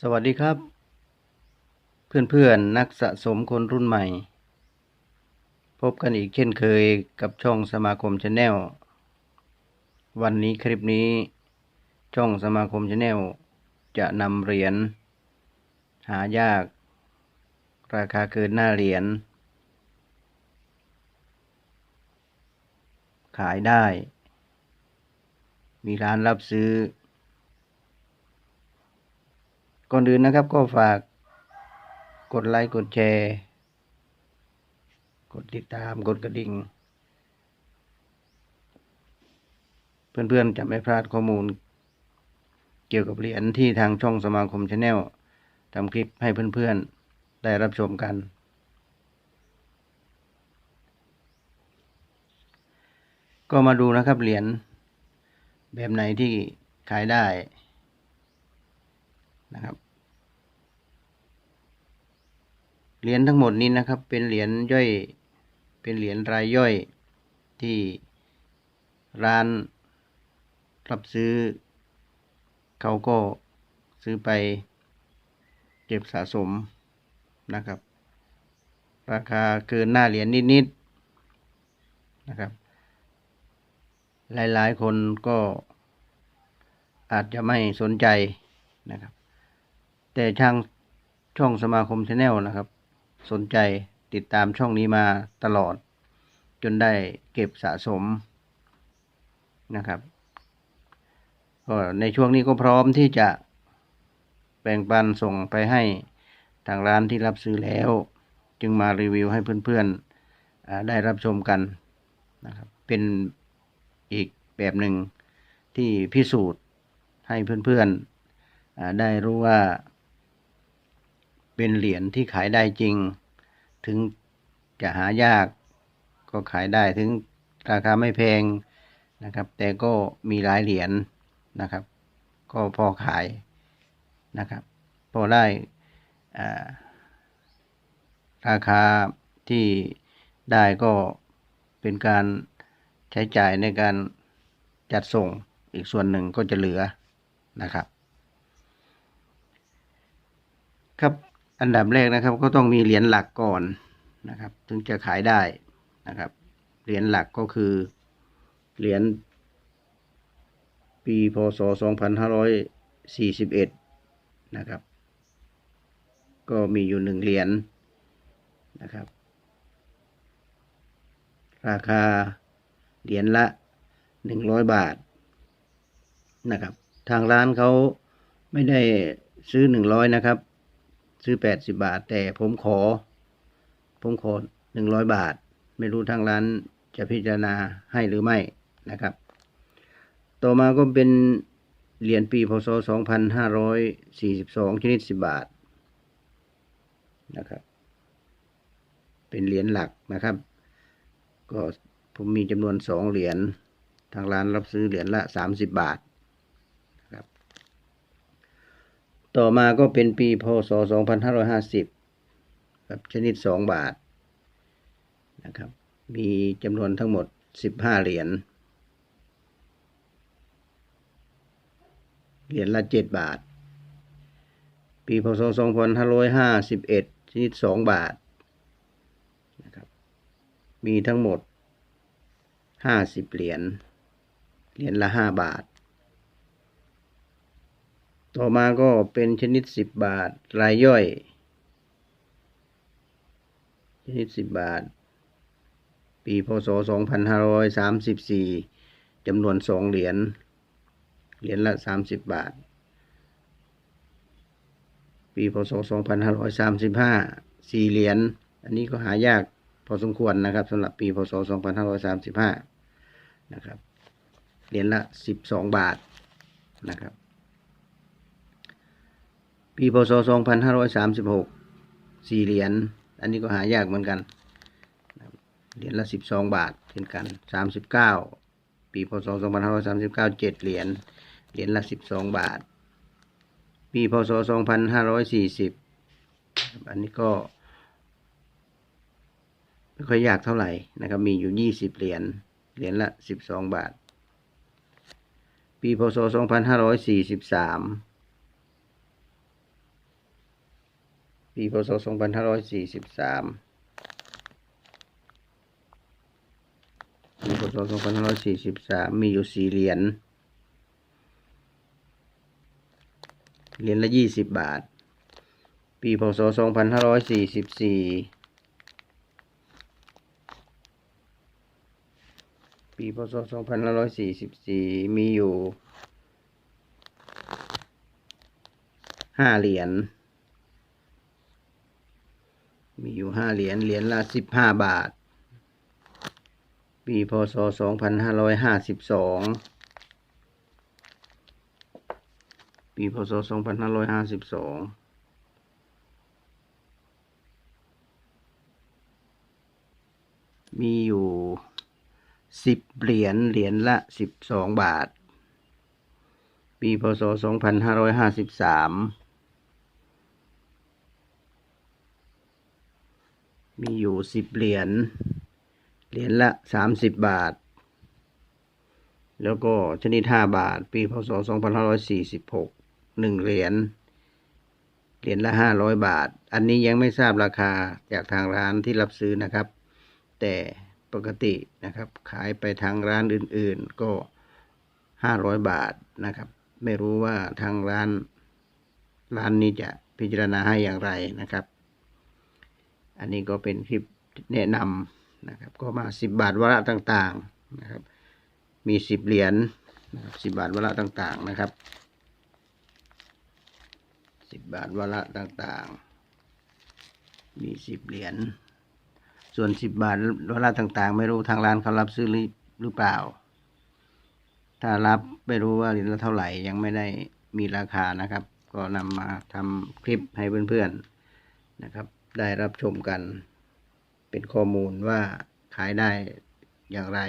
สวัสดีครับ เพื่อนๆนักสะสมคนรุ่นใหม่ พบกันอีกเช่นเคยกับช่องสมาคมชาแนลวันนี้คลิปนี้ ช่องสมาคมชาแนลจะนำเหรียญหายาก ราคาเกินหน้าเหรียญขายได้ มีร้านรับซื้อ ก่อนอื่นนะครับก็ฝากกดไลค์กดแชร์ กดติดตามกดกระดิ่ง เพื่อนๆจะไม่พลาดข้อมูล เกี่ยวกับเหรียญที่ทางช่องสมาคมชาแนลทำคลิปให้เพื่อนๆ ได้รับชมกัน ก็มาดูนะครับเหรียญแบบไหนที่ขายได้นะครับ เหรียญทั้งหมดนี้นะครับ เป็นเหรียญย่อย เป็นเหรียญรายย่อยที่ร้านรับซื้อ เขาก็ซื้อไปเก็บสะสมนะครับ ราคาเกินหน้าเหรียญนิดๆนะครับ หลายๆคนก็อาจจะไม่สนใจนะครับ แต่ทางช่องสมาคมชาแนลนะครับ สนใจติดตามช่องนี้มาตลอด จนได้เก็บสะสมนะครับก็ในช่วงนี้ก็พร้อมที่จะแบ่งปันส่งไปให้ทางร้านที่รับซื้อแล้ว จึงมารีวิวให้เพื่อนๆได้รับชมกันนะครับเป็นอีกแบบหนึ่งที่พิสูจน์ให้เพื่อนๆได้รู้ว่า เป็นเหรียญที่ขายได้จริง ถึงจะหายากก็ขายได้ถึงราคาไม่แพงนะครับ แต่ก็มีหลายเหรียญนะครับ ก็พอขายนะครับ พอได้ราคาที่ได้ก็เป็นการใช้จ่ายในการจัดส่งอีกส่วนหนึ่งก็จะเหลือนะครับ ครับ อันดับแรกนะครับ ก็ต้องมีเหรียญหลักก่อนนะครับ ถึงจะขายได้นะครับ เหรียญหลักก็คือเหรียญปีพศ 2541 นะครับ ก็มีอยู่หนึ่งเหรียญนะครับ ราคาเหรียญละ 100 บาทนะครับ ทางร้านเขาไม่ได้ซื้อ 100 นะครับ ซื้อ80บาท แต่ผมขอ ผมขอ100บาท ไม่รู้ทางร้านจะพิจารณาให้หรือไม่นะครับ ต่อมาก็เป็นเหรียญปีพศ 2542 ชนิด 10 บาทนะครับ เป็นเหรียญหลักนะครับ ก็ผมมีจำนวน 2 เหรียญ ทางร้านรับซื้อเหรียญละ 30 บาท ต่อมาก็เป็นปีพศ 2550ครับชนิด 2 บาทนะครับ มีจำนวนทั้งหมด 15 เหรียญ เหรียญละ 7 บาท ปีพศ 2551 ชนิด 2 บาทนะครับ มีทั้งหมด 50 เหรียญ เหรียญละ 5 บาท ต่อมาก็เป็นชนิด10บบาท รายย่อย ชนิด10บบาท ปีพศ2534จำนวน2เหรียญ เหรียญละ30บาท ปีพศ2535 4เหรียญ อันนี้ก็หายากพอสมควรนะครับสำหรับปีพศ2535นะครับ เหรียญละ12บาทนะครับ ปีพศ 2536สี่เหรียญ อันนี้ก็หายากเหมือนกัน เหรียญละ 12 บาทเช่นกัน 39 ปีพศ 2539 7 เหรียญ เหรียญละ 12 บาท ปีพศ 2540 อันนี้ก็ไม่ค่อยยากเท่าไหร่นะครับ มีอยู่ 20 เหรียญ เหรียญละ 12 บาท ปีพศ 2543 ปีพศสองพันห้าร้อยสี่สิบสามปีพศสองพันห้าร้อยสี่สิบสามมีอยู่สี่เหรียญ เหรียญละยี่สิบบาท ปีพศสองพันห้าร้อยสี่สิบสี่ปีพศสองพันห้าร้อยสี่สิบสี่มีอยู่ห้าเหรียญ มีอยู่ ห้าเหรียญ เหรียญละสิบห้าบาท ปีพศสองพันห้าร้อยห้าสิบสอง ปีพศสองพันห้าร้อยห้าสิบสองมีอยู่สิบเหรียญ เหรียญละสิบสองบาท ปีพศสองพันห้าร้อยห้าสิบสาม มีอยู่สิบเหรียญ เหรียญละสามสิบบาท แล้วก็ชนิดห้าบาท ปีพศสองพันห้าร้อยสี่สิบหกหนึ่งเหรียญ เหรียญละห้าร้อยบาท อันนี้ยังไม่ทราบราคาจากทางร้านที่รับซื้อนะครับ แต่ปกตินะครับ ขายไปทางร้านอื่น ๆ ก็ห้าร้อยบาทนะครับ ไม่รู้ว่าทางร้านร้านนี้จะพิจารณาให้อย่างไรนะครับ อันนี้ก็เป็นคลิปแนะนำนะครับ ก็มาสิบบาทวาระต่างๆนะครับ มีสิบเหรียญนะครับสิบบาทวาระต่างๆนะครับสิบบาทวาระต่างๆ มีสิบเหรียญส่วนสิบบาทวาระต่างๆ ไม่รู้ทางร้านเขารับซื้อหรือหรือเปล่า ถ้ารับไม่รู้ว่าเหรียญละเท่าไหร่ยังไม่ได้มีราคานะครับ ก็นำมาทำคลิปให้เพื่อนๆนะครับ ได้รับชมกัน เป็นข้อมูลว่าขายได้อย่างไร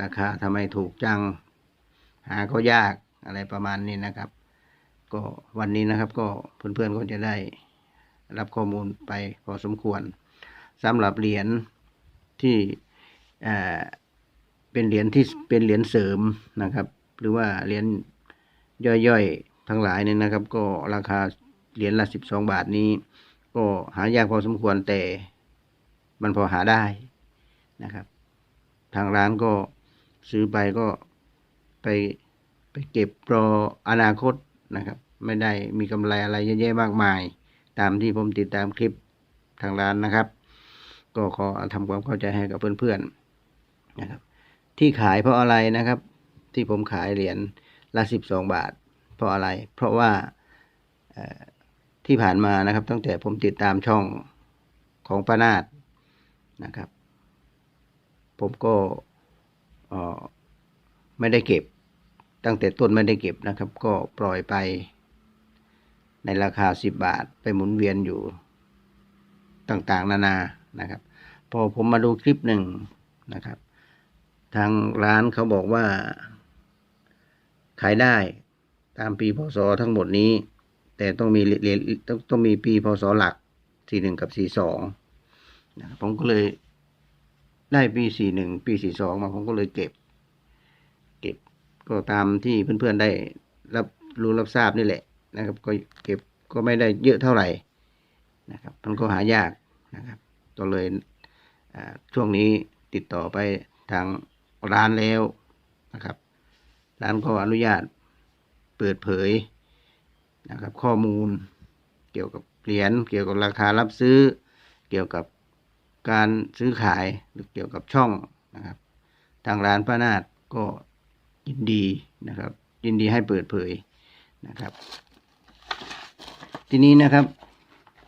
ราคาทำไมถูกจัง หาก็ยากอะไรประมาณนี้นะครับ ก็วันนี้นะครับก็เพื่อนๆก็จะได้รับข้อมูลไปพอสมควรสำหรับเหรียญที่เออเป็นเหรียญที่เป็นเหรียญเสริมนะครับ หรือว่าเหรียญย่อยๆทั้งหลายเนี่ยนะครับ ก็ราคาเหรียญละสิบสองบาทนี้ ก็หายากพอสมควรแต่มันพอหาได้นะครับ ทางร้านก็ซื้อไปก็ไปไปเก็บรออนาคตนะครับ ไม่ได้มีกำไรอะไรเยอะแยะมากมาย ตามที่ผมติดตามคลิปทางร้านนะครับ ก็ขอทำความเข้าใจให้กับเพื่อนๆนะครับ ที่ขายเพราะอะไรนะครับ ที่ผมขายเหรียญละสิบสองบาท เพราะอะไร เพราะว่า ที่ผ่านมานะครับ ตั้งแต่ผมติดตามช่องของป้านาดนะครับ ผมก็ไม่ได้เก็บ ตั้งแต่ต้นไม่ได้เก็บนะครับ ก็ปล่อยไป ในราคาสิบบาทไปหมุนเวียนอยู่ต่างๆ นานานะครับ พอผมมาดูคลิปหนึ่งนะครับ ทางร้านเขาบอกว่า ขายได้ตามปีพศทั้งหมดนี้ แต่ต้องมีเรียญต้องต้องมีปีพศหลักสี่หนึ่งกับสี่สองนะครับผมก็เลยได้ปีสี่หนึ่งปีสี่สองมาผมก็เลยเก็บ เก็บก็ตามที่เพื่อนๆได้รับรู้รับทราบนี่แหละนะครับ ก็เก็บก็ไม่ได้เยอะเท่าไหร่นะครับ มันก็หายากนะครับก็เลยช่วงนี้ติดต่อไปทางร้านแล้วนะครับ ร้านก็อนุญาตเปิดเผย นะครับ ข้อมูลเกี่ยวกับเหรียญเกี่ยวกับราคารับซื้อ เกี่ยวกับการซื้อขายหรือเกี่ยวกับช่องนะครับ ทางร้านป้านาดก็ยินดีนะครับ ยินดีให้เปิดเผยนะครับ ทีนี้นะครับ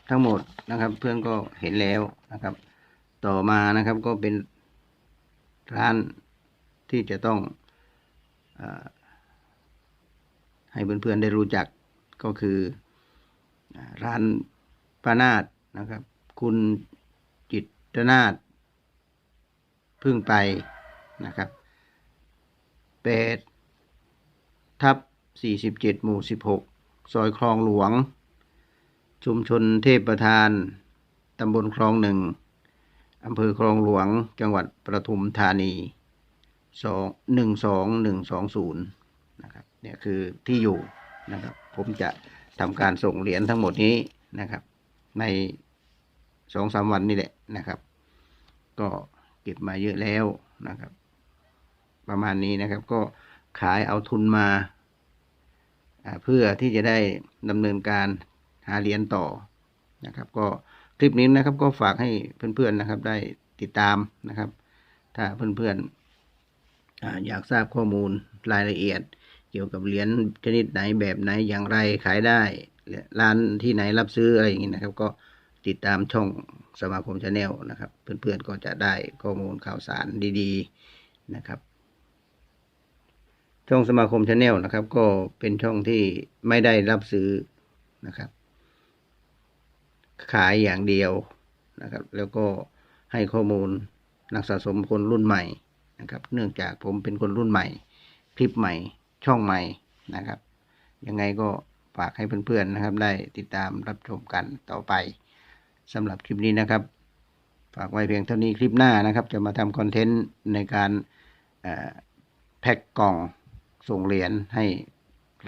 ทั้งหมดนะครับเพื่อนก็เห็นแล้วนะครับ ต่อมานะครับก็เป็นร้านที่จะต้องอให้เพื่อนๆได้รู้จัก ก็คือร้านปานาดนะครับ คุณจิตนาดพึ่งไปนะครับแปดทับสี่สิบเจ็ดหมู่สิบหกซอยคลองหลวง ชุมชนเทพประธาน ตำบลคลองหนึ่งอำเภอคลองหลวง จังหวัดประทุมธานีสองหนึ่งสองหนึ่งสองศูนย์นะครับ เนี่ยคือที่อยู่ นะครับ ผมจะทำการส่งเหรียญทั้งหมดนี้นะครับ ในสองสามวันนี่แหละนะครับ ก็เก็บมาเยอะแล้วนะครับ ประมาณนี้นะครับ ก็ขายเอาทุนมาเพื่อที่จะได้ดำเนินการหาเหรียญต่อนะครับ ก็คลิปนี้นะครับ ก็ฝากให้เพื่อนๆนะครับ ได้ติดตามนะครับ ถ้าเพื่อนๆออยากทราบข้อมูลรายละเอียด กี่ยวกับเหรียญชนิดไหนแบบไหนอย่างไรขายได้ร้านที่ไหนรับซื้ออะไรอย่างนี้นะครับ ก็ติดตามช่องสมาคมชาแนลนะครับ เพื่อนๆก็จะได้ข้อมูลข่าวสารดีๆนะครับ ช่องสมาคมชาแนลนะครับ ก็เป็นช่องที่ไม่ได้รับซื้อนะครับ ขายอย่างเดียวนะครับ แล้วก็ให้ข้อมูลนักสะสมคนรุ่นใหม่นะครับ เนื่องจากผมเป็นคนรุ่นใหม่ คลิปใหม่ ช่องใหม่นะครับ ยังไงก็ฝากให้เพื่อนๆนะครับ ได้ติดตามรับชมกันต่อไปสำหรับคลิปนี้นะครับ ฝากไว้เพียงเท่านี้คลิปหน้านะครับ จะมาทำคอนเทนต์ในการแพ็กกล่องส่งเหรียญให้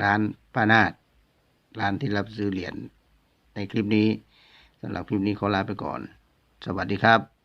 ร้านป้านาดร้านที่รับซื้อเหรียญในคลิปนี้สำหรับคลิปนี้ขอลาไปก่อน สวัสดีครับ